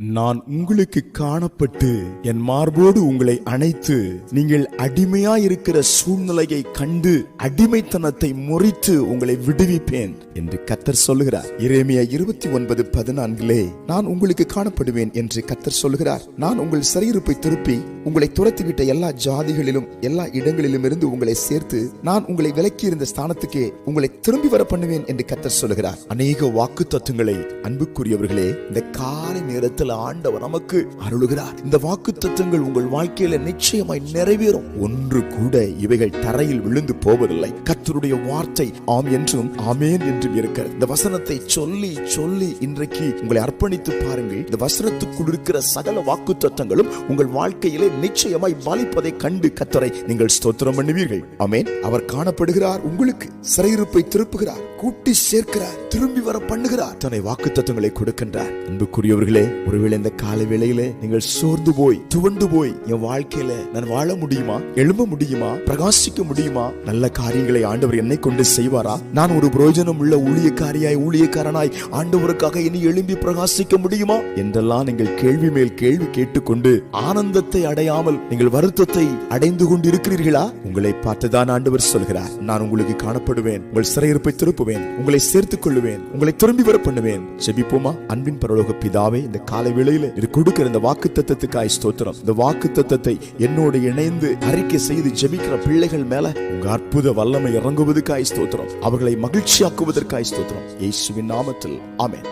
நான் உங்களுக்கு காணப்பட்டு என் மார்போடு உங்களை அணைத்து நீங்கள் அடிமையா இருக்கிற சூழ்நிலையை கண்டு அடிமைத்தனத்தை முறித்து உங்களை விடுவிப்பேன் என்று கத்தர் சொல்லுகிறார். இறைமையா இருபத்தி ஒன்பது பதினான்கிலே நான் உங்களுக்கு காணப்படுவேன் என்று கத்தர் சொல்லுகிறார். நான் உங்கள் சிறையிருப்பை திருப்பி உங்களை துரத்திவிட்ட எல்லா ஜாதிகளிலும் எல்லா இடங்களிலும் இருந்து உங்களை சேர்த்து நான் உங்களை விலக்கி இருந்த ஸ்தானத்துக்கே உங்களை திரும்பி வர பண்ணுவேன் என்று கத்தர் சொல்லுகிறார். அநேக வாக்கு தத்துவங்களை அன்புக்குரியவர்களே இந்த காலை நேரத்தில் நேரத்தில் ஆண்டவர் நமக்கு அருளுகிறார். இந்த வாக்கு தத்துவங்கள் உங்கள் வாழ்க்கையில நிச்சயமாய் நிறைவேறும். ஒன்று கூட இவைகள் தரையில் விழுந்து போவதில்லை. கத்தருடைய வார்த்தை ஆம் என்றும் ஆமேன் என்றும் இருக்கிறது. இந்த வசனத்தை சொல்லி சொல்லி இன்றைக்கு உங்களை அர்ப்பணித்து பாருங்கள். இந்த வசனத்துக்குள் இருக்கிற சகல வாக்கு தத்துவங்களும் உங்கள் வாழ்க்கையிலே நிச்சயமாய் பாலிப்பதை கண்டு கத்தரை நீங்கள் ஸ்தோத்திரம் பண்ணுவீர்கள். ஆமேன். அவர் காணப்படுகிறார் உங்களுக்கு சிறையிருப்பை திருப்புகிறார் கூட்டி சேர்க்கிறார் திரும்பி வர பண்ணுகிறார். தன்னை வாக்கு தத்துவங்களை கொடுக்கின்றார். அன்புக்குரியவர்களே ஒரு ஒருவேளை இந்த கால வேளையில நீங்கள் சோர்ந்து போய் துவண்டு போய் என் வாழ்க்கையில நான் வாழ முடியுமா? எழும்ப முடியுமா? பிரகாசிக்க முடியுமா? நல்ல காரியங்களை ஆண்டவர் என்னை கொண்டு செய்வாரா? நான் ஒரு பிரயோஜனம் உள்ள ஊழியக்காரியாய் ஊழியக்காரனாய் ஆண்டவருக்காக இனி எழும்பி பிரகாசிக்க முடியுமா? என்றெல்லாம் நீங்கள் கேள்வி மேல் கேள்வி கேட்டுக்கொண்டு ஆனந்தத்தை அடையாமல் நீங்கள் வருத்தத்தை அடைந்து கொண்டு இருக்கிறீர்களா உங்களை பார்த்துதான் ஆண்டவர் சொல்கிறார். நான் உங்களுக்கு காணப்படுவேன் உங்கள் சிறையிருப்பை திருப்புவேன் உங்களை சேர்த்துக் கொள்ளுவேன் உங்களை திரும்பி வர பண்ணுவேன். செபிப்போமா? அன்பின் பரலோக பிதாவே இந்த கால வேளையில இது கொடுக்கிற இந்த வாக்கு தத்துவத்துக்காய் ஸ்தோத்திரம். இந்த வாக்கு தத்துவத்தை என்னோடு இணைந்து அறிக்கை செய்து ஜெபிக்கிற பிள்ளைகள் மேல உங்க அற்புத வல்லமை இறங்குவதற்காய் ஸ்தோத்திரம். அவர்களை மகிழ்ச்சியாக்குவதற்காய் ஸ்தோத்திரம். இயேசுவின் நாமத்தில். ஆமேன்.